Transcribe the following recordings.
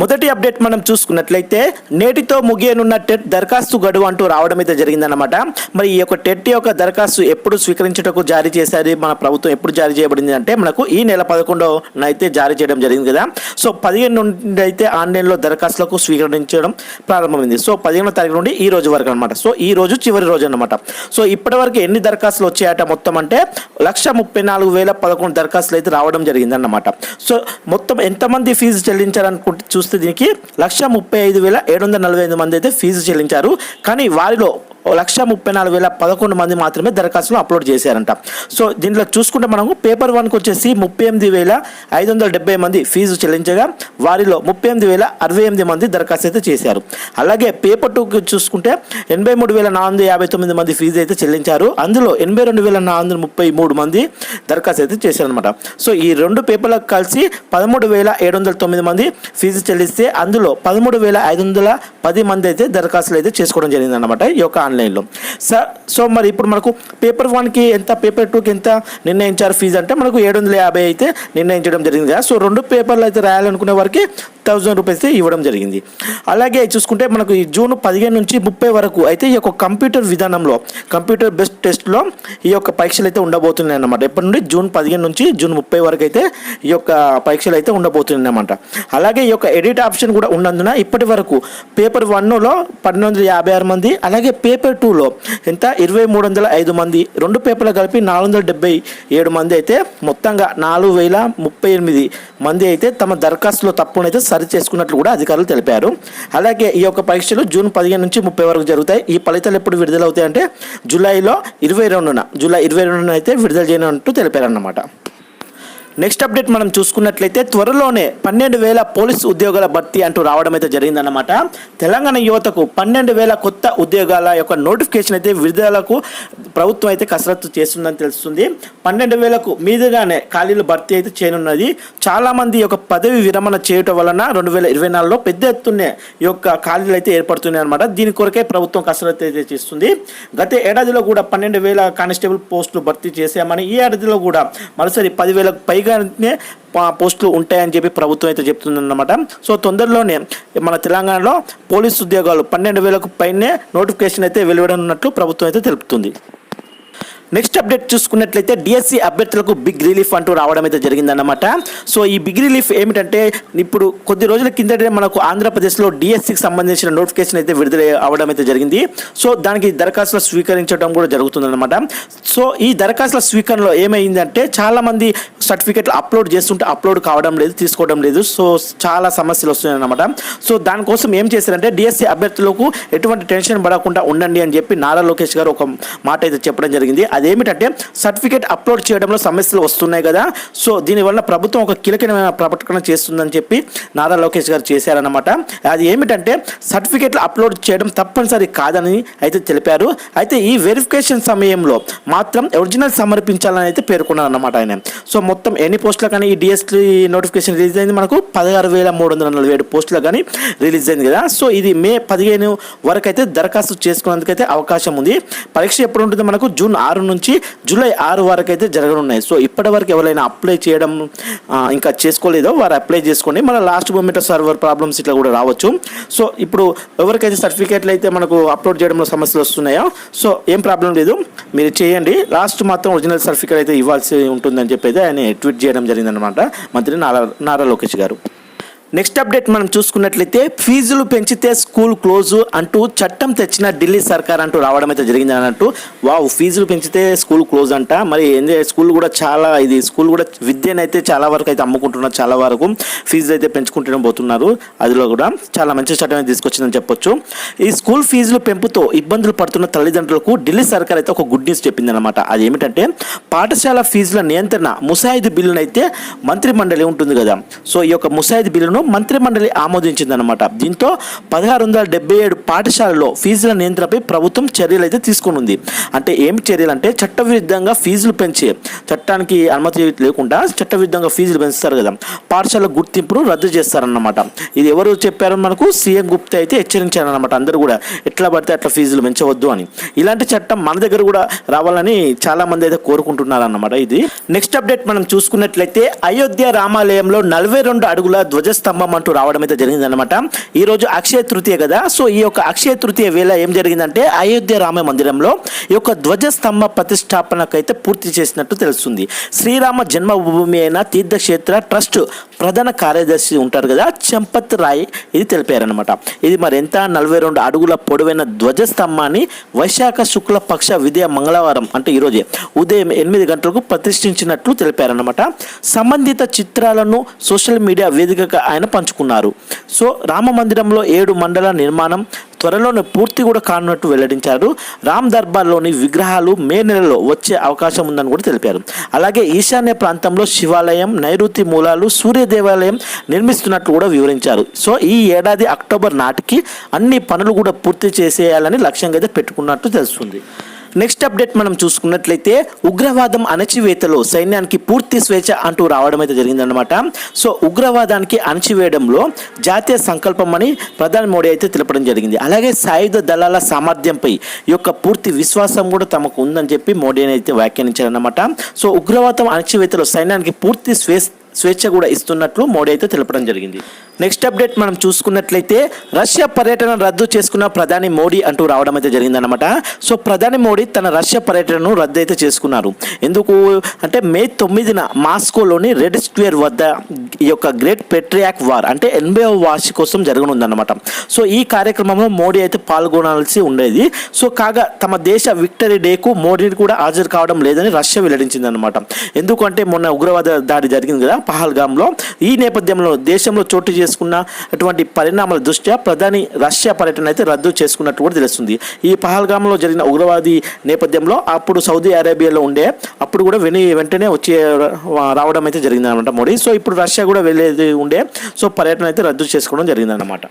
మొదటి అప్డేట్ మనం చూసుకున్నట్లయితే నేటితో ముగియనున్న టెట్ దరఖాస్తు గడువు అంటూ రావడం అయితే జరిగిందనమాట మరి ఈ యొక్క టెట్ యొక్క దరఖాస్తు ఎప్పుడు స్వీకరించుటకు జారీ చేశారు? మన ప్రభుత్వం ఎప్పుడు జారీ చేయబడింది అంటే మనకు ఈ నెల పదకొండవ అయితే జారీ చేయడం జరిగింది కదా. సో పదిహేను నుండి అయితే ఆన్లైన్లో దరఖాస్తులకు స్వీకరించడం ప్రారంభమైంది. సో పదిహేనో తారీఖు నుండి ఈ రోజు వరకు అనమాట సో ఈ రోజు చివరి రోజు అనమాట సో ఇప్పటివరకు ఎన్ని దరఖాస్తులు వచ్చాయట మొత్తం అంటే లక్ష ముప్పై నాలుగు వేల పదకొండు దరఖాస్తులు అయితే రావడం జరిగిందన్నమాట. సో మొత్తం ఎంతమంది ఫీజు చెల్లించారనుకుంటే చూస్తే దీనికి లక్ష ముప్పై ఐదు వేల ఏడు వందల నలభై ఐదు మంది అయితే ఫీజు చెల్లించారు. కానీ వారిలో లక్ష ముప్పై నాలుగు వేల పదకొండు మంది మాత్రమే దరఖాస్తులు అప్లోడ్ చేశారంట. సో దీంట్లో చూసుకుంటే మనము పేపర్ వన్కి వచ్చేసి ముప్పై ఎనిమిది వేల ఐదు వందల డెబ్బై మంది ఫీజు చెల్లించగా వారిలో ముప్పై ఎనిమిది వేల అరవై ఎనిమిది మంది దరఖాస్తు అయితే చేశారు. అలాగే పేపర్ టూకి చూసుకుంటే ఎనభై మూడు వేల నాలుగు వందల యాభై తొమ్మిది మంది ఫీజు అయితే చెల్లించారు. అందులో ఎనభై రెండు వేల నాలుగు వందల ముప్పై మూడు మంది దరఖాస్తు అయితే చేశారనమాట సో ఈ రెండు పేపర్లకు కలిసి పదమూడు వేల ఏడు వందల తొమ్మిది మంది ఫీజు చెల్లిస్తే అందులో పదమూడు వేల ఐదు వందల పది మంది అయితే దరఖాస్తులు అయితే చేసుకోవడం జరిగిందనమాట ఈ యొక్క ఆన్లైన్లో. సో సో మరి ఇప్పుడు మనకు పేపర్ వన్కి ఎంత పేపర్ టూకి ఎంత నిర్ణయించారు ఫీజు అంటే మనకు ఏడు వందల యాభై అయితే నిర్ణయించడం జరిగింది కదా. సో రెండు పేపర్లు అయితే రాయాలనుకునే వారికి థౌజండ్ రూపీస్ ఇవ్వడం జరిగింది. అలాగే చూసుకుంటే మనకు ఈ జూన్ పదిహేను నుంచి ముప్పై వరకు అయితే ఈ యొక్క కంప్యూటర్ విధానంలో కంప్యూటర్ బెస్ట్ టెస్ట్లో ఈ యొక్క పరీక్షలు అయితే ఉండబోతున్నాయి అన్నమాట. ఎప్పటి నుండి? జూన్ పదిహేను నుంచి జూన్ ముప్పై వరకు అయితే ఈ యొక్క పరీక్షలు అయితే ఉండబోతున్నాయి అన్నమాట. అలాగే ఈ యొక్క ఎడిట్ ఆప్షన్ కూడా ఉన్నందున ఇప్పటి వరకు పేపర్ వన్లో పన్నెండు వందల యాభై ఆరు మంది అలాగే పేపర్ టూలో ఎంత ఇరవై మూడు వందల ఐదు మంది రెండు పేపర్లు కలిపి నాలుగు వందల డెబ్బై ఏడు మంది అయితే మొత్తంగా నాలుగు వేల ముప్పై ఎనిమిది మంది అయితే తమ దరఖాస్తులో తప్పునైతే సరి చేసుకున్నట్లు కూడా అధికారులు తెలిపారు. అలాగే ఈ యొక్క పరీక్షలు జూన్ పదిహేను నుంచి ముప్పై వరకు జరుగుతాయి. ఈ ఫలితాలు ఎప్పుడు విడుదలవుతాయంటే జూలైలో ఇరవై రెండున జూలై ఇరవై రెండున అయితే విడుదల చేయనున్నట్టు తెలిపారన్నమాట. నెక్స్ట్ అప్డేట్ మనం చూసుకున్నట్లయితే త్వరలోనే పన్నెండు వేల పోలీస్ ఉద్యోగాల భర్తీ అంటూ రావడం అయితే జరిగిందన్నమాట. తెలంగాణ యువతకు పన్నెండు వేల కొత్త ఉద్యోగాల యొక్క నోటిఫికేషన్ అయితే విడుదలకు ప్రభుత్వం అయితే కసరత్తు చేస్తుందని తెలుస్తుంది. పన్నెండు వేలకు మీదుగానే ఖాళీలు భర్తీ అయితే చేయనున్నది. చాలామంది యొక్క పదవి విరమణ చేయటం వలన రెండు వేల ఇరవై నాలుగులో పెద్ద ఎత్తునే ఈ యొక్క ఖాళీలు అయితే ఏర్పడుతున్నాయి అనమాట దీని కొరకే ప్రభుత్వం కసరత్తు అయితే చేస్తుంది. గత ఏడాదిలో కూడా పన్నెండు వేల కానిస్టేబుల్ పోస్టులు భర్తీ చేశామని ఈ ఏడాదిలో కూడా మరోసారి పదివేలకు పైగా పా- పోస్టులు ఉంటాయని చెప్పి ప్రభుత్వం అయితే చెప్తుందన్నమాట. సో తొందరలోనే మన తెలంగాణలో పోలీస్ ఉద్యోగాలు పన్నెండు వేలకు పైనే నోటిఫికేషన్ అయితే వెలువడనున్నట్లు ప్రభుత్వం అయితే తెలుపుతుంది. నెక్స్ట్ అప్డేట్ చూసుకున్నట్లయితే డిఎస్సి అభ్యర్థులకు బిగ్ రిలీఫ్ అంటూ రావడం అయితే జరిగిందన్నమాట. సో ఈ బిగ్ రిలీఫ్ ఏమిటంటే ఇప్పుడు కొద్ది రోజుల కిందటే మనకు ఆంధ్రప్రదేశ్లో డిఎస్సికి సంబంధించిన నోటిఫికేషన్ అయితే విడుదల అవడం అయితే జరిగింది. సో దానికి దరఖాస్తులు స్వీకరించడం కూడా జరుగుతుందన్నమాట. సో ఈ దరఖాస్తుల స్వీకరణలో ఏమైందంటే చాలామంది సర్టిఫికేట్లు అప్లోడ్ చేస్తుంటే అప్లోడ్ కావడం లేదు తీసుకోవడం లేదు. సో చాలా సమస్యలు వస్తున్నాయన్నమాట. సో దానికోసం ఏం చేశారంటే డిఎస్సి అభ్యర్థులకు ఎటువంటి టెన్షన్ పడకుండా ఉండండి అని చెప్పి నారా లోకేష్ గారు ఒక మాట అయితే చెప్పడం జరిగింది. అదేమిటంటే సర్టిఫికేట్ అప్లోడ్ చేయడంలో సమస్యలు వస్తున్నాయి కదా. సో దీనివల్ల ప్రభుత్వం ఒక కీలకమైన ప్రకటన చేస్తుందని చెప్పి నారా లోకేష్ గారు చేశారన్నమాట. అది ఏమిటంటే సర్టిఫికేట్లు అప్లోడ్ చేయడం తప్పనిసరి కాదని అయితే తెలిపారు. అయితే ఈ వెరిఫికేషన్ సమయంలో మాత్రం ఒరిజినల్ సమర్పించాలని అయితే పేర్కొన్నారన్నమాట ఆయన. సో మొత్తం ఎన్ని పోస్టులు కానీ ఈ డిఎస్టీ నోటిఫికేషన్ రిలీజ్ అయింది మనకు? పదహారు వేల మూడు వందల నలభై ఏడు పోస్టులు కానీ రిలీజ్ అయింది కదా. సో ఇది మే పదిహేను వరకు అయితే దరఖాస్తు చేసుకునేందుకైతే అవకాశం ఉంది. పరీక్ష ఎప్పుడు ఉంటుంది మనకు? జూన్ ఆరు నుంచి జూలై ఆరు వరకు అయితే జరగనున్నాయి. సో ఇప్పటి వరకు ఎవరైనా అప్లై చేయడం ఇంకా చేసుకోలేదో వారు అప్లై చేసుకోండి మన లాస్ట్ మూమెంట్ సర్వర్ ప్రాబ్లమ్స్ ఇట్లా కూడా రావచ్చు. సో ఇప్పుడు ఎవరికైతే సర్టిఫికేట్లు అయితే మనకు అప్లోడ్ చేయడంలో సమస్యలు వస్తున్నాయో సో ఏం ప్రాబ్లం లేదు. మీరు చేయండి. లాస్ట్ మాత్రం ఒరిజినల్ సర్టిఫికేట్ అయితే ఇవ్వాల్సి ఉంటుందని చెప్పి అయితే ఆయన ట్వీట్ చేయడం జరిగిందనమాట మంత్రి నారా నారా లోకేష్ గారు. నెక్స్ట్ అప్డేట్ మనం చూసుకున్నట్లయితే ఫీజులు పెంచితే స్కూల్ క్లోజ్ అంటూ చట్టం తెచ్చిన ఢిల్లీ సర్కార్ అంటూ రావడం అయితే జరిగింది అన్నట్టు. వావ్ ఫీజులు పెంచితే స్కూల్ క్లోజ్ అంట. మరి ఏంది స్కూల్ కూడా చాలా ఇది స్కూల్ కూడా విద్యనైతే చాలా వరకు అయితే అమ్ముకుంటున్నారు చాలా వరకు ఫీజులు అయితే పెంచుకుంటూనే పోతున్నారు. అదిలో కూడా చాలా మంచి చట్టం అయితే తీసుకొచ్చిందని చెప్పొచ్చు. ఈ స్కూల్ ఫీజులు పెంపుతో ఇబ్బందులు పడుతున్న తల్లిదండ్రులకు ఢిల్లీ సర్కార్ అయితే ఒక గుడ్ న్యూస్ చెప్పింది అనమాట అది ఏమిటంటే పాఠశాల ఫీజుల నియంత్రణ ముసాయిదీ బిల్లునైతే మంత్రిమండలి మంత్రి మండలి ఉంటుంది కదా. సో ఈ యొక్క ముసాయిదీ బిల్లును ప్రతిపాదనను మంత్రిమండలి ఆమోదించిందనమాట దీంతో పదహారు వందల డెబ్బై ఏడు పాఠశాలలో ఫీజుల నియంత్రణపై ప్రభుత్వం చర్యలు అయితే తీసుకుని అంటే ఏమి చర్యలు అంటే చట్టవిరుద్ధంగా ఫీజులు పెంచే చట్టానికి అనుమతి లేకుండా చట్టవిరుద్ధంగా ఫీజులు పెంచుతారు కదా. పాఠశాల గుర్తింపును రద్దు చేస్తారన్నమాట. ఇది ఎవరు చెప్పారు మనకు? సీఎం గుప్తా అయితే హెచ్చరించారన్నమాట అందరూ కూడా. ఎట్లా పడితే అట్లా ఫీజులు పెంచవద్దు అని. ఇలాంటి చట్టం మన దగ్గర కూడా రావాలని చాలా మంది అయితే కోరుకుంటున్నారన్నమాట ఇది. నెక్స్ట్ అప్డేట్ మనం చూసుకున్నట్లయితే అయోధ్య రామాలయంలో నలభై రెండు అడుగుల ధ్వజస్థ స్తంభం అంటూ రావడం అయితే జరిగిందనమాట ఈరోజు అక్షయ తృతీయ కదా సో ఈ యొక్క అక్షయ తృతీయ వేళ ఏం జరిగిందంటే అయోధ్య రామ మందిరంలో ఈ యొక్క ధ్వజస్తంభ ప్రతిష్టాపనకైతే పూర్తి చేసినట్టు తెలుస్తుంది. శ్రీరామ జన్మభూమి అయిన తీర్థక్షేత్ర ట్రస్ట్ ప్రధాన కార్యదర్శి ఉంటారు కదా చంపత్ రాయ్ ఇది తెలిపారనమాట ఇది మరి ఎంత? నలభై రెండు అడుగుల పొడవైన ధ్వజస్తంభాన్ని వైశాఖ శుక్ల పక్ష విదయ మంగళవారం అంటే ఈరోజే ఉదయం ఎనిమిది గంటలకు ప్రతిష్ఠించినట్లు తెలిపారనమాట సంబంధిత చిత్రాలను సోషల్ మీడియా వేదికగా ఆయన పంచుకున్నారు. సో రామ మందిరంలో ఏడు మండల నిర్మాణం త్వరలోనే పూర్తి కూడా కానున్నట్టు వెల్లడించారు. రామ్ దర్బార్లోని విగ్రహాలు మే నెలలో వచ్చే అవకాశం ఉందని కూడా తెలిపారు. అలాగే ఈశాన్య ప్రాంతంలో శివాలయం నైరుతి మూలాలు సూర్య దేవాలయం నిర్మిస్తున్నట్లు కూడా వివరించారు. సో ఈ ఏడాది అక్టోబర్ నాటికి అన్ని పనులు కూడా పూర్తి చేసేయాలని లక్ష్యంగా అయితే పెట్టుకున్నట్టు తెలుస్తుంది. నెక్స్ట్ అప్డేట్ మనం చూసుకున్నట్లయితే ఉగ్రవాదం అణచివేతలో సైన్యానికి పూర్తి స్వేచ్ఛ అంటూ రావడం అయితే జరిగిందనమాట సో ఉగ్రవాదానికి అణచివేయడంలో జాతీయ సంకల్పం అని ప్రధాని మోడీ అయితే తెలపడం జరిగింది. అలాగే సాయుధ దళాల సామర్థ్యంపై యొక్క పూర్తి విశ్వాసం కూడా తమకు ఉందని చెప్పి మోడీ అయితే వ్యాఖ్యానించారనమాట సో ఉగ్రవాదం అణచివేతలో సైన్యానికి పూర్తి స్వేచ్ఛ స్వేచ్ఛ కూడా ఇస్తున్నట్లు మోడీ అయితే తెలపడం జరిగింది. నెక్స్ట్ అప్డేట్ మనం చూసుకున్నట్లయితే రష్యా పర్యటన రద్దు చేసుకున్న ప్రధాని మోడీ అంటూ రావడం అయితే జరిగిందనమాట సో ప్రధాని మోడీ తన రష్యా పర్యటనను రద్దు అయితే చేసుకున్నారు. ఎందుకు? అంటే మే తొమ్మిదిన మాస్కోలోని రెడ్ స్క్వేర్ వద్ద ఈ యొక్క గ్రేట్ పెట్రియాక్ వార్ అంటే ఎనభైవ కోసం జరగనుందన్నమాట. సో ఈ కార్యక్రమంలో మోడీ అయితే పాల్గొనాల్సి ఉండేది. సో కాగా తమ దేశ విక్టరీ డేకు మోడీ కూడా హాజరు కావడం లేదని రష్యా వెల్లడించిందనమాట ఎందుకంటే మొన్న ఉగ్రవాద దాడి జరిగింది కదా పహల్గామ్లో ఈ నేపథ్యంలో దేశంలో చోటు చేసుకున్న అటువంటి పరిణామాల దృష్ట్యా ప్రధాని రష్యా పర్యటన అయితే రద్దు చేసుకున్నట్టు కూడా తెలుస్తుంది. ఈ పహల్గామ్లో జరిగిన ఉగ్రవాది నేపథ్యంలో అప్పుడు సౌదీ అరేబియాలో ఉండే అప్పుడు కూడా వెని వెంటనే వచ్చి రావడం అయితే జరిగిందనమాట మోడీ. సో ఇప్పుడు రష్యా కూడా వెళ్ళేది ఉండే సో పర్యటన అయితే రద్దు చేసుకోవడం జరిగిందనమాట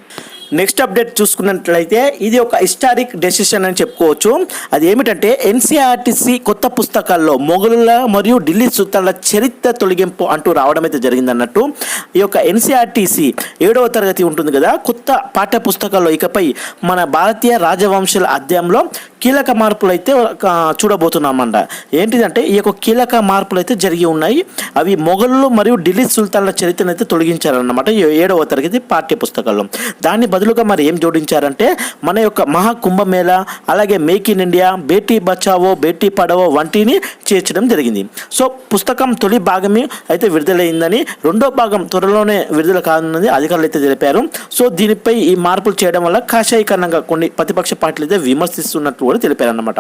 నెక్స్ట్ అప్డేట్ చూసుకున్నట్లయితే ఇది ఒక హిస్టారిక్ డెసిషన్ అని చెప్పుకోవచ్చు. అది ఏమిటంటే ఎన్సీఆర్టీసీ కొత్త పుస్తకాల్లో మొఘలుల మరియు ఢిల్లీ సుల్తాన్ల చరిత్ర తొలగింపు అంటూ రావడం అయితే జరిగిందన్నట్టు. ఈ యొక్క ఎన్సీఆర్టీసీ ఏడవ తరగతి ఉంటుంది కదా కొత్త పాఠ్య పుస్తకాల్లో ఇకపై మన భారతీయ రాజవంశాల అధ్యాయంలో కీలక మార్పులు అయితే చూడబోతున్నామంట. ఏంటిదంటే ఈ యొక్క కీలక మార్పులు అయితే జరిగి ఉన్నాయి. అవి మొఘళ్ళు మరియు ఢిల్లీ సుల్తాన్ల చరిత్రను అయితే తొలగించారన్నమాట ఈ ఏడవ తరగతి పాఠ్య పుస్తకాల్లో దాన్ని బదులుగా మరి ఏం జోడించారంటే మన యొక్క మహా కుంభమేళ అలాగే make in India Beti Bachao Beti Padhao వంటిని చేర్చడం జరిగింది. సో పుస్తకం తొలి భాగమే అయితే విడుదలైందని రెండో భాగం త్వరలోనే విడుదల కానున్నది అధికారులు అయితే తెలిపారు. సో దీనిపై ఈ మార్పులు చేయడం వల్ల కాషాయీకరణంగా కొన్ని ప్రతిపక్ష పార్టీలు అయితే విమర్శిస్తున్నట్టు కూడా తెలిపారన్నమాట.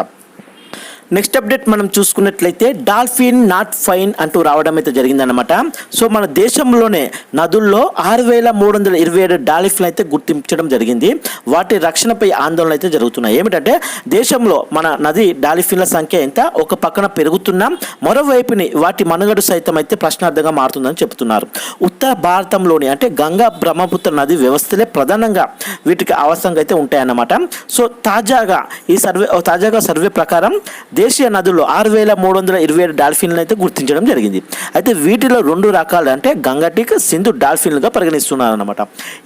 నెక్స్ట్ అప్డేట్ మనం చూసుకున్నట్లయితే డాల్ఫిన్ నాట్ ఫైన్ అంటూ రావడం అయితే జరిగిందనమాట సో మన దేశంలోనే నదుల్లో ఆరు వేల మూడు వందల ఇరవై ఏడు డాల్ఫిన్లు అయితే గుర్తించడం జరిగింది. వాటి రక్షణపై ఆందోళన అయితే జరుగుతున్నాయి. ఏమిటంటే దేశంలో మన నది డాల్ఫిన్ల సంఖ్య ఎంత? ఒక పక్కన పెరుగుతున్నా మరోవైపుని వాటి మనుగడ సైతం అయితే ప్రశ్నార్థంగా మారుతుందని చెబుతున్నారు. ఉత్తర భారతంలోని అంటే గంగా బ్రహ్మపుత్ర నది వ్యవస్థలే ప్రధానంగా వీటికి అవసరంగా అయితే ఉంటాయన్నమాట. సో తాజాగా ఈ సర్వే తాజాగా సర్వే ప్రకారం దేశీయ నదుల్లో ఆరు వేల మూడు వందల ఇరవై ఏడు డాల్ఫిన్లు అయితే గుర్తించడం జరిగింది. అయితే వీటిలో రెండు రకాలు అంటే గంగటిక్ సింధు డాల్ఫిన్లుగా పరిగణిస్తున్నారన్నమాట.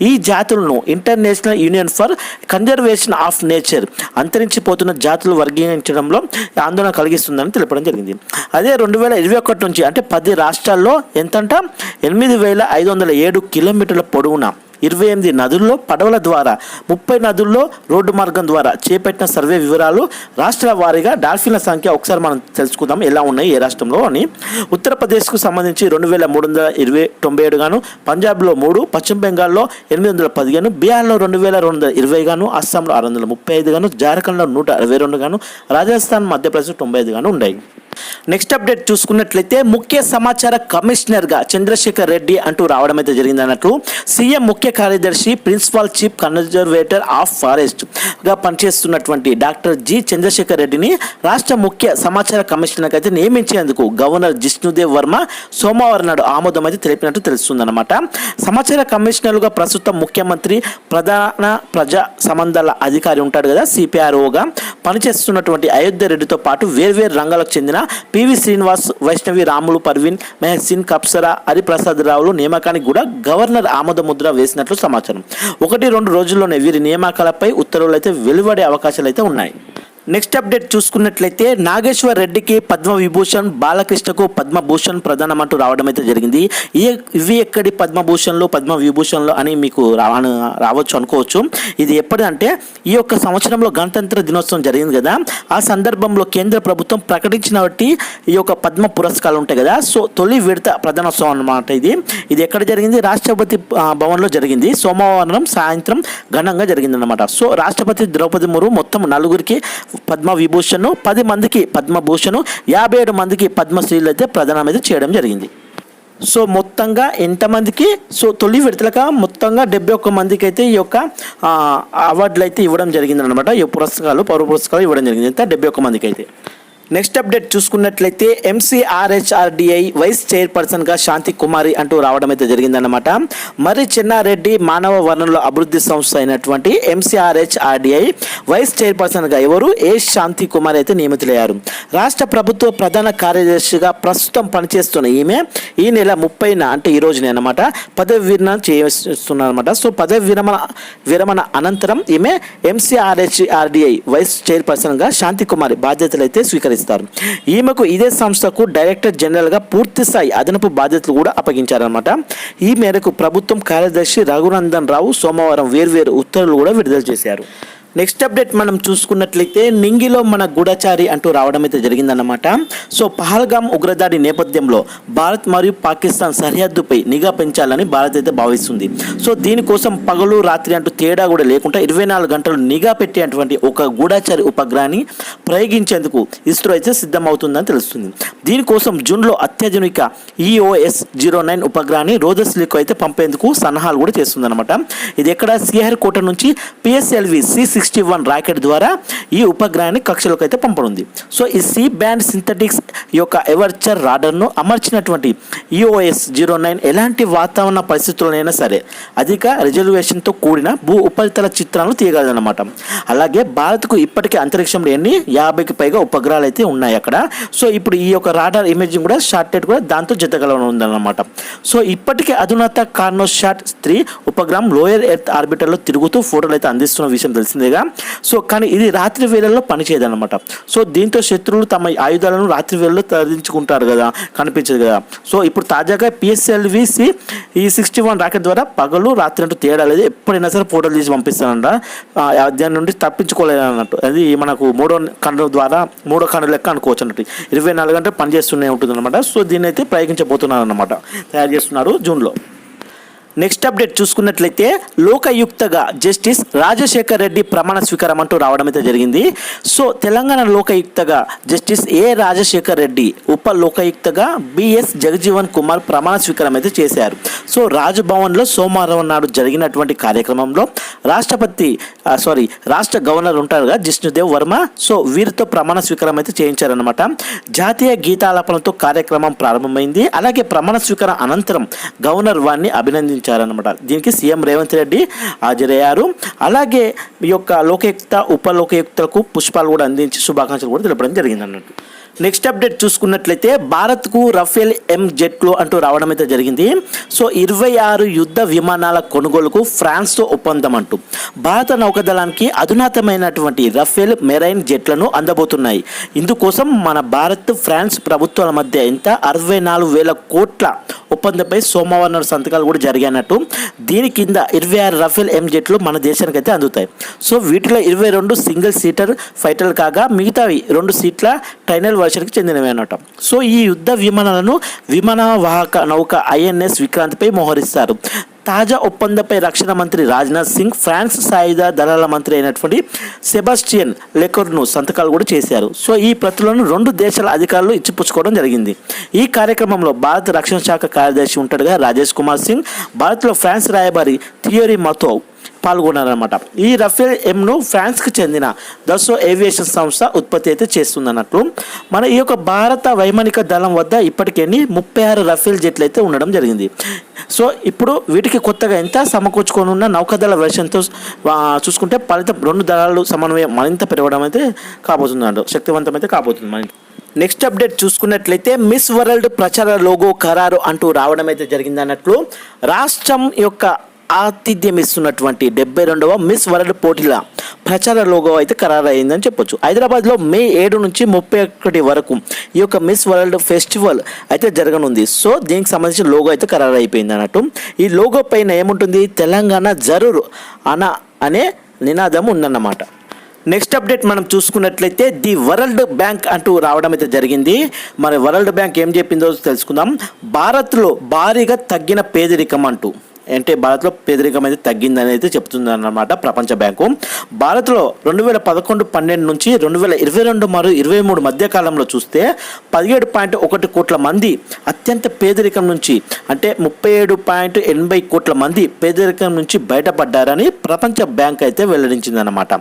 ఈ జాతులను International Union for Conservation of Nature అంతరించిపోతున్న జాతులు వర్గీకరించడంలో ఆందోళన కలిగిస్తుందని తెలపడం జరిగింది. అదే రెండు వేల ఇరవై ఒకటి నుంచి అంటే పది రాష్ట్రాల్లో ఎంతంట? ఎనిమిది వేల ఐదు వందల ఏడు కిలోమీటర్ల పొడవున ఇరవై ఎనిమిది నదుల్లో పడవల ద్వారా ముప్పై నదుల్లో రోడ్డు మార్గం ద్వారా చేపట్టిన సర్వే వివరాలు రాష్ట్రాల వారీగా డాల్ఫిన్ల సంఖ్య ఒకసారి మనం తెలుసుకుందాం ఎలా ఉన్నాయి ఏ రాష్ట్రంలో అని. ఉత్తరప్రదేశ్కు సంబంధించి రెండు వేల మూడు వందల ఇరవై తొంభై ఏడు గాను పంజాబ్లో మూడు పశ్చిమ బెంగాల్లో ఎనిమిది వందల పదిహేను బీహార్లో రెండు వేల రెండు వందల ఇరవై గాను అస్సాంలో ఆరు వందల ముప్పై ఐదు గాను జార్ఖండ్లో నూట అరవై రెండు గాను రాజస్థాన్ మధ్యప్రదేశ్ తొంభై ఐదు గాను ఉన్నాయి. నెక్స్ట్ అప్డేట్ చూసుకున్నట్లయితే ముఖ్య సమాచార కమిషనర్గా చంద్రశేఖర్ రెడ్డి అంటూ రావడం అయితే జరిగింది అన్నట్లు సీఎం ముఖ్య కార్యదర్శి ప్రిన్సిపాల్ చీఫ్ కన్జర్వేటర్ ఆఫ్ ఫారెస్ట్గా పనిచేస్తున్నటువంటి డాక్టర్ జి చంద్రశేఖర్ రెడ్డిని రాష్ట్ర ముఖ్య సమాచార కమిషనర్ అయితే నియమించేందుకు గవర్నర్ జిష్ణుదేవ్ వర్మ సోమవారం నాడు ఆమోదం అయితే తెలిపినట్టు తెలుస్తుందన్నమాట. సమాచార కమిషనర్లుగా ప్రస్తుతం ముఖ్యమంత్రి ప్రధాన ప్రజా సంబంధాల అధికారి ఉంటాడు కదా సిపిఆర్ఓగా. పనిచేస్తున్నటువంటి అయోధ్య రెడ్డితో పాటు వేర్వేరు రంగాలకు చెందిన పివి శ్రీనివాస్ వైష్ణవి రాములు పర్వీన్ మెహసిన్ కప్సరా హరిప్రసాద్ రావులు నియామకానికి కూడా గవర్నర్ ఆమోద ముద్ర వేసినట్లు సమాచారం. ఒకటి రెండు రోజుల్లోనే వీరి నియామకాలపై ఉత్తర్వులు అయితే వెలువడే అవకాశాలు అయితే ఉన్నాయి. నెక్స్ట్ అప్డేట్ చూసుకున్నట్లయితే నాగేశ్వర్ రెడ్డికి పద్మ విభూషణ్ బాలకృష్ణకు పద్మభూషణ్ ప్రధానం అంటూ రావడం అయితే జరిగింది. ఈ ఇవి ఎక్కడి పద్మభూషణ్లు పద్మవిభూషణ్లు అని మీకు రావ రావచ్చు అనుకోవచ్చు. ఇది ఎప్పుడంటే ఈ యొక్క సంవత్సరంలో గణతంత్ర దినోత్సవం జరిగింది కదా. ఆ సందర్భంలో కేంద్ర ప్రభుత్వం ప్రకటించిన బట్టి ఈ యొక్క పద్మ పురస్కారాలు ఉంటాయి కదా. సో తొలి విడత ప్రధానోత్సవం అన్నమాట ఇది. ఇది ఎక్కడ జరిగింది? రాష్ట్రపతి భవన్లో జరిగింది. సోమవారం సాయంత్రం ఘనంగా జరిగిందన్నమాట. సో రాష్ట్రపతి ద్రౌపది ముర్ము మొత్తం నలుగురికి పద్మ విభూషణ్ పది మందికి పద్మభూషణ్ యాభై ఏడు మందికి పద్మశ్రీలు అయితే ప్రదానం అయితే చేయడం జరిగింది. సో మొత్తంగా ఎంతమందికి సో తొలి విడతలుగా మొత్తంగా డెబ్బై ఒక్క మందికి అయితే ఈ యొక్క అవార్డులు అయితే ఇవ్వడం జరిగింది అనమాట ఈ పురస్కారాలు పౌర పురస్కారాలు ఇవ్వడం జరిగింది. ఎంత? డెబ్బై ఒక్క మందికి అయితే నెక్స్ట్ అప్డేట్ చూసుకున్నట్లయితే ఎంసీఆర్హెచ్ఆర్డిఐ వైస్ చైర్పర్సన్గా శాంతి కుమారి అంటూ రావడం అయితే జరిగిందన్నమాట. మరి చిన్నారెడ్డి మానవ వనరుల అభివృద్ధి సంస్థ అయినటువంటి ఎంసీఆర్హెచ్ఆర్డిఐ వైస్ చైర్పర్సన్గా ఎవరు? ఏ శాంతి కుమారి అయితే నియమితులయ్యారు. రాష్ట్ర ప్రభుత్వ ప్రధాన కార్యదర్శిగా ప్రస్తుతం పనిచేస్తున్న ఈమె ఈ నెల ముప్పైన అంటే ఈ రోజునే అనమాట పదవి విరమణ చేస్తున్నారనమాట సో పదవి విరమణ విరమణ అనంతరం ఈమె ఎంసీఆర్హెచ్ఆర్డిఐ వైస్ చైర్పర్సన్గా శాంతి కుమారి బాధ్యతలు అయితే స్వీకరిస్తారు. ఈమెకు ఇదే సంస్థకు డైరెక్టర్ జనరల్గా పూర్తి స్థాయి అదనపు బాధ్యతలు కూడా అప్పగించారనమాట ఈ మేరకు ప్రభుత్వం కార్యదర్శి రఘునందన్ రావు సోమవారం వేర్వేరు ఉత్తర్వులు కూడా విడుదల చేశారు. నెక్స్ట్ అప్డేట్ మనం చూసుకున్నట్లయితే నింగిలో మన గూఢచారి అంటూ రావడం అయితే జరిగిందన్నమాట. సో పహల్గామ్ ఉగ్రదాడి నేపథ్యంలో భారత్ మరియు పాకిస్తాన్ సరిహద్దుపై నిఘా పెంచాలని భారత్ అయితే భావిస్తుంది. సో దీనికోసం పగలు రాత్రి అంటూ తేడా కూడా లేకుండా ఇరవై నాలుగు గంటలు నిఘా పెట్టేటువంటి ఒక గూఢచారి ఉపగ్రహాన్ని ప్రయోగించేందుకు ఇస్రో అయితే సిద్ధమవుతుందని తెలుస్తుంది. దీనికోసం జూన్లో అత్యాధునిక ఈఓఎస్ జీరో నైన్ ఉపగ్రహాన్ని రోజస్లీకు అయితే పంపేందుకు సన్నాహాలు కూడా చేస్తుందన్నమాట. ఇది ఎక్కడ? సిఆర్ కోట నుంచి PSLV CC sixty one rocket ద్వారా ఈ ఉపగ్రహాన్ని కక్షలోకి అయితే పంపనుంది. సో ఈ సి బ్యాండ్ సింథటిక్స్ యొక్క ఎవర్చర్ రాడర్ను అమర్చినటువంటి ఈఓఎస్ జీరో నైన్ ఎలాంటి వాతావరణ పరిస్థితుల్లోనైనా సరే అధిక రిజర్వేషన్తో కూడిన భూ ఉపరితల చిత్రాలను తీయగలదన్నమాట. అలాగే భారత్కు ఇప్పటికే అంతరిక్షంలో ఎన్ని? యాభైకి పైగా ఉపగ్రహాలు అయితే ఉన్నాయి అక్కడ. సో ఇప్పుడు ఈ యొక్క రాడార్ ఇమేజింగ్ కూడా షార్టెడ్ కూడా దాంతో జతగల ఉందన్నమాట సో ఇప్పటికే అధునాత కార్నోషాట్ త్రీ ఉపగ్రహం లోయర్ ఎర్త్ ఆర్బిటర్లో తిరుగుతూ ఫోటోలు అయితే అందిస్తున్న విషయం తెలిసిందే తెలిసిందేగా సో కానీ ఇది రాత్రి వేళల్లో పనిచేయదన్నమాట. సో దీంతో శత్రువులు తమ ఆయుధాలను రాత్రి వేళల్లో తరలించుకుంటారు కదా? కనిపించదు కదా? సో ఇప్పుడు తాజాగా పిఎస్ఎల్విసి ఈ సిక్స్టీ వన్ రాకెట్ ద్వారా పగలు రాత్రి అంటూ తేడా లేదు. ఎప్పుడైనా సరే ఫోటోలు తీసి పంపిస్తానంట. దాని నుండి తప్పించుకోలేదు అన్నట్టు అది మనకు మూడో కన్ను ద్వారా మూడో కన్ను లెక్క అనుకోవచ్చు అన్నట్టు. ఇరవై నాలుగు గంటలు పనిచేస్తూనే ఉంటుంది అనమాట సో దీన్ని అయితే ప్రయోగించబోతున్నారు అనమాట తయారు చేస్తున్నారు జూన్లో. నెక్స్ట్ అప్డేట్ చూసుకున్నట్లయితే లోకయుక్తగా జస్టిస్ రాజశేఖర్ రెడ్డి ప్రమాణ స్వీకారం అంటూ రావడం అయితే జరిగింది. సో తెలంగాణ లోకయుక్తగా జస్టిస్ ఏ రాజశేఖర్ రెడ్డి ఉప లోకయుక్తగా బిఎస్ జగజీవన్ కుమార్ ప్రమాణ స్వీకారం అయితే చేశారు. సో రాజ్భవన్లో సోమవారం నాడు జరిగినటువంటి కార్యక్రమంలో రాష్ట్రపతి సారీ రాష్ట్ర గవర్నర్ ఉంటారుగా జిష్ణుదేవ్ వర్మ సో వీరితో ప్రమాణ స్వీకారం అయితే చేయించారనమాట జాతీయ గీతాలాపనతో కార్యక్రమం ప్రారంభమైంది. అలాగే ప్రమాణ స్వీకారం అనంతరం గవర్నర్ వారిని అభినందించారనమాట దీనికి సీఎం రేవంత్ రెడ్డి హాజరయ్యారు. అలాగే ఈ యొక్క లోకయుక్త ఉపలోకయుక్తకు పుష్పాలు కూడా అందించి శుభాకాంక్షలు కూడా తెలపడం జరిగింది అన్నట్టు నెక్స్ట్ అప్డేట్ చూసుకున్నట్లయితే భారత్కు రఫేల్ ఎం జెట్లు అంటూ రావడం అయితే జరిగింది. సో ఇరవై ఆరు యుద్ధ విమానాల కొనుగోలుకు ఫ్రాన్స్తో ఒప్పందం అంటూ. భారత నౌకాదళానికి అధునాతమైనటువంటి రఫేల్ మెరైన్ జెట్లను అందబోతున్నాయి. ఇందుకోసం మన భారత్ ఫ్రాన్స్ ప్రభుత్వాల మధ్య ఎంత అరవై నాలుగు వేల కోట్ల ఒప్పందంపై సోమవారం నాడు సంతకాలు కూడా జరిగినట్టు దీని కింద ఇరవై ఆరు రఫేల్ ఎం జెట్లు మన దేశానికి అయితే అందుతాయి. సో వీటిలో ఇరవై రెండు సింగిల్ సీటర్ ఫైటర్లు కాగా మిగతావి రెండు సీట్ల టైనల్ రష్యాకి చెందినవి అనమాట సో ఈ యుద్ధ విమానాలను విమాన వాహక నౌక ఐఎన్ఎస్ విక్రాంత్పై మోహరిస్తారు. తాజా ఒప్పందంపై రక్షణ మంత్రి రాజ్నాథ్ సింగ్ ఫ్రాన్స్ సాయుధ దళాల మంత్రి అయినటువంటి సెబాస్టియన్ లెకర్ను సంతకాలు కూడా చేశారు. సో ఈ ప్రతులను రెండు దేశాల అధికారులు ఇచ్చిపుచ్చుకోవడం జరిగింది. ఈ కార్యక్రమంలో భారత రక్షణ శాఖ కార్యదర్శి ఉంటాడుగా రాజేష్ కుమార్ సింగ్ భారత్లో ఫ్రాన్స్ రాయబారి థియోరీ మతో పాల్గొన్నారనమాట ఈ రఫేల్ ఎంను ఫ్రాన్స్కి చెందిన దసో ఏవియేషన్ సంస్థ ఉత్పత్తి అయితే చేస్తుందన్నట్లు. మన ఈ యొక్క భారత వైమానిక దళం వద్ద ఇప్పటికే ముప్పై ఆరు రఫేల్ జెట్లు అయితే ఉండడం జరిగింది. సో ఇప్పుడు వీటికి కొత్తగా ఎంత సమకూర్చుకొని ఉన్న నౌకాదళ వెర్షన్తో చూసుకుంటే ఫలితం రెండు దళాలు సమన్వయం మరింత పెరగడం అయితే కాబోతుంది శక్తివంతం అయితే కాబోతుంది మరింత నెక్స్ట్ అప్డేట్ చూసుకున్నట్లయితే మిస్ వరల్డ్ ప్రచార లోగో ఖరారు అంటూ రావడం అయితే జరిగిందన్నట్లు. రాష్ట్రం యొక్క ఆతిథ్యం ఇస్తున్నటువంటి డెబ్బై రెండవ మిస్ వరల్డ్ పోటీల ప్రచార లోగో అయితే ఖరారయ్యిందని చెప్పొచ్చు. హైదరాబాద్లో మే ఏడు నుంచి ముప్పై ఒకటి వరకు ఈ యొక్క మిస్ వరల్డ్ ఫెస్టివల్ అయితే జరగనుంది. సో దీనికి సంబంధించిన లోగో అయితే ఖరారు అయిపోయింది అన్నట్టు. ఈ లోగో పైన ఏముంటుంది? తెలంగాణ జరూర్ అన అనే నినాదం ఉందన్నమాట. నెక్స్ట్ అప్డేట్ మనం చూసుకున్నట్లయితే ది వరల్డ్ బ్యాంక్ అంటూ రావడం అయితే జరిగింది. మరి వరల్డ్ బ్యాంక్ ఏం చెప్పిందో తెలుసుకుందాం. భారత్లో భారీగా తగ్గిన పేదరికం అంటూ. అంటే భారత్లో పేదరికం అయితే తగ్గిందని అయితే ప్రపంచ బ్యాంకు. భారత్లో రెండు వేల పదకొండు పన్నెండు నుంచి రెండు వేల ఇరవై రెండు మరియు ఇరవై మూడు మధ్య కాలంలో చూస్తే పదిహేడు పాయింట్ ఒకటి కోట్ల మంది అత్యంత పేదరికం నుంచి అంటే ముప్పై ఏడు పాయింట్ ఎనభై కోట్ల మంది పేదరికం నుంచి బయటపడ్డారని ప్రపంచ బ్యాంక్ అయితే వెల్లడించిందన్నమాట.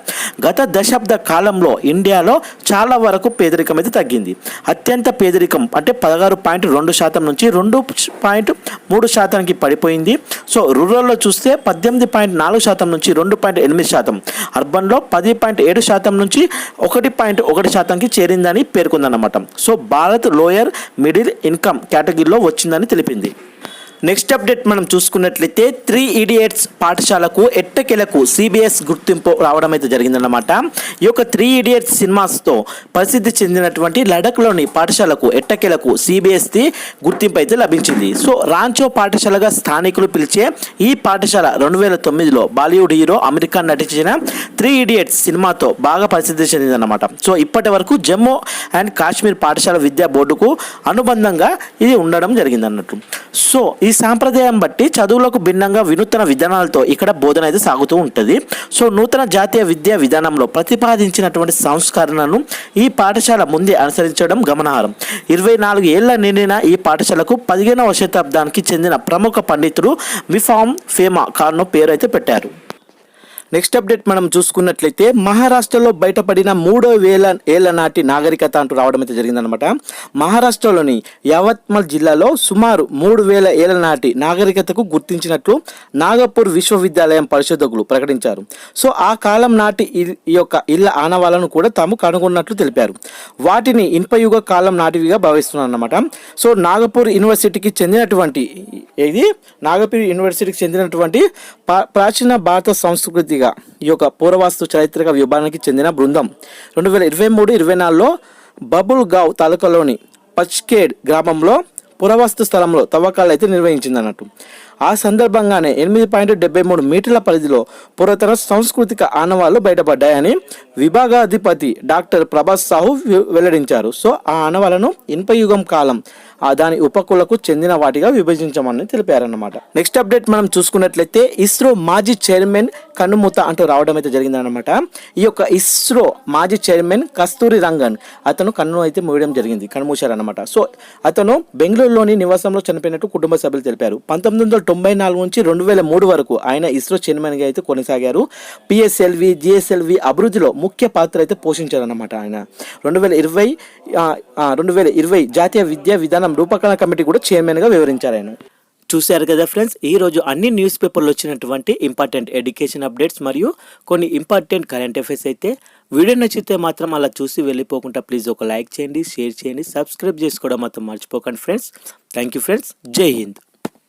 గత దశాబ్ద కాలంలో ఇండియాలో చాలా వరకు పేదరికం అయితే తగ్గింది. అత్యంత పేదరికం అంటే పదహారు పాయింట్ రెండు శాతం నుంచి రెండు పాయింట్ మూడు శాతానికి పడిపోయింది. సో రూరల్లో చూస్తే పద్దెనిమిది పాయింట్ నాలుగు శాతం నుంచి రెండు పాయింట్ ఎనిమిది శాతం. అర్బన్లో పది పాయింట్ ఏడు శాతం నుంచి ఒకటి పాయింట్ ఒకటి శాతంకి చేరిందని పేర్కొందన్నమాట. So Bharat lower middle income కేటగిరీలో వచ్చిందని తెలిపింది. నెక్స్ట్ అప్డేట్ మనం చూసుకున్నట్లయితే త్రీ ఇడియట్స్ పాఠశాలకు ఎట్టకెలకు సిబిఎస్ గుర్తింపు రావడం అయితే జరిగిందన్నమాట. ఈ యొక్క త్రీ ఇడియట్స్ సినిమాస్తో ప్రసిద్ధి చెందినటువంటి లడఖ్లోని పాఠశాలకు ఎట్టకెలకు సిబిఎస్ది గుర్తింపు అయితే లభించింది. సో రాంచో పాఠశాలగా స్థానికులు పిలిచే ఈ పాఠశాల రెండు వేల తొమ్మిదిలో బాలీవుడ్ హీరో అమెరికా నటించిన త్రీ ఇడియట్స్ సినిమాతో బాగా ప్రసిద్ధి చెందిందన్నమాట. సో ఇప్పటి వరకు జమ్మూ అండ్ కాశ్మీర్ పాఠశాల విద్యా బోర్డుకు అనుబంధంగా ఇది ఉండడం జరిగిందన్నట్టు. సో ఈ ఈ సాంప్రదాయం బట్టి చదువులకు భిన్నంగా వినూత్న విధానాలతో ఇక్కడ బోధన అయితే సాగుతూ ఉంటుంది. సో నూతన జాతీయ విద్యా విధానంలో ప్రతిపాదించినటువంటి సంస్కరణను ఈ పాఠశాల ముందే అనుసరించడం గమనార్హం. ఇరవై నాలుగు ఏళ్ళ నిండిన ఈ పాఠశాలకు పదిహేనవ శతాబ్దానికి చెందిన ప్రముఖ పండితుడు మిఫామ్ ఫేమా ఖాన్ను పేరు అయితే పెట్టారు. నెక్స్ట్ అప్డేట్ మనం చూసుకున్నట్లయితే మహారాష్ట్రలో బయటపడిన మూడో వేల ఏళ్ళ నాటి నాగరికత అంటూ రావడం అయితే జరిగిందనమాట మహారాష్ట్రలోని యావత్మల్ జిల్లాలో సుమారు మూడు వేల ఏళ్ళ నాటి నాగరికతకు గుర్తించినట్లు నాగపూర్ విశ్వవిద్యాలయం పరిశోధకులు ప్రకటించారు. సో ఆ కాలం నాటి ఈ- యొక్క ఇళ్ళ ఆనవాలను కూడా తాము కనుగొన్నట్లు తెలిపారు. వాటిని ఇన్పయుగ కాలం నాటివిగా భావిస్తున్నారన్నమాట. సో నాగపూర్ యూనివర్సిటీకి చెందినటువంటి ఇది నాగపూర్ యూనివర్సిటీకి చెందినటువంటి పా- ప్రాచీన భారత సంస్కృతిగా ఈ యొక్క పూర్వవాస్తు చారిత్రక విభాగానికి చెందిన బృందం. రెండు వేల ఇరవై మూడు ఇరవై నాలుగులో బబుల్ గావ్ తాలూకాలోని పచ్కేడ్ గ్రామంలో పురావస్తు స్థలంలో తవ్వకాలు అయితే నిర్వహించింది అన్నట్టు ఆ సందర్భంగానే ఎనిమిది పాయింట్ డెబ్బై మూడు మీటర్ల పరిధిలో పురాతన సాంస్కృతిక ఆనవాళ్ళు బయటపడ్డాయని విభాగాధిపతి డాక్టర్ ప్రభాస్ సాహు వెల్లడించారు. సో ఆ ఆనవాలను ఇన్పయుగం కాలం ఆ దాని ఉపకులకు చెందిన వాటిగా విభజించమని తెలిపారన్నమాట. నెక్స్ట్ అప్డేట్ మనం చూసుకున్నట్లయితే ఇస్రో మాజీ చైర్మన్ కన్నుమూత అంటూ రావడం అయితే జరిగిందనమాట ఈ యొక్క ఇస్రో మాజీ చైర్మన్ కస్తూరి రంగన్ అతను కన్ను అయితే మూయడం జరిగింది కన్నుమూశారనమాట సో అతను బెంగళూరులోని నివాసంలో చనిపోయినట్టు కుటుంబ సభ్యులు తెలిపారు. పంతొమ్మిది వందల తొంభై నాలుగు నుంచి రెండు వేల మూడు వరకు ఆయన ఇస్రో చైర్మన్గా అయితే కొనసాగారు. పిఎస్ఎల్వి జిఎస్ఎల్వి అభివృద్ధిలో ముఖ్య పాత్ర అయితే పోషించారన్నమాట ఆయన. రెండు వేల ఇరవై రెండు వేల ఇరవై జాతీయ విద్యా విధానం రూపకల్పన కమిటీ కూడా చైర్మన్గా వివరించారు ఆయన. చూశారు కదా ఫ్రెండ్స్ ఈ రోజు అన్ని న్యూస్ పేపర్లు వచ్చినటువంటి ఇంపార్టెంట్ ఎడ్యుకేషన్ అప్డేట్స్ మరియు కొన్ని ఇంపార్టెంట్ కరెంట్ అఫైర్స్ అయితే వీడియో నచ్చితే మాత్రం అలా చూసి వెళ్ళిపోకుండా ప్లీజ్ ఒక లైక్ చేయండి షేర్ చేయండి సబ్స్క్రైబ్ చేసుకోవడం మాత్రం మర్చిపోకండి ఫ్రెండ్స్. Thank you friends. జై హింద్.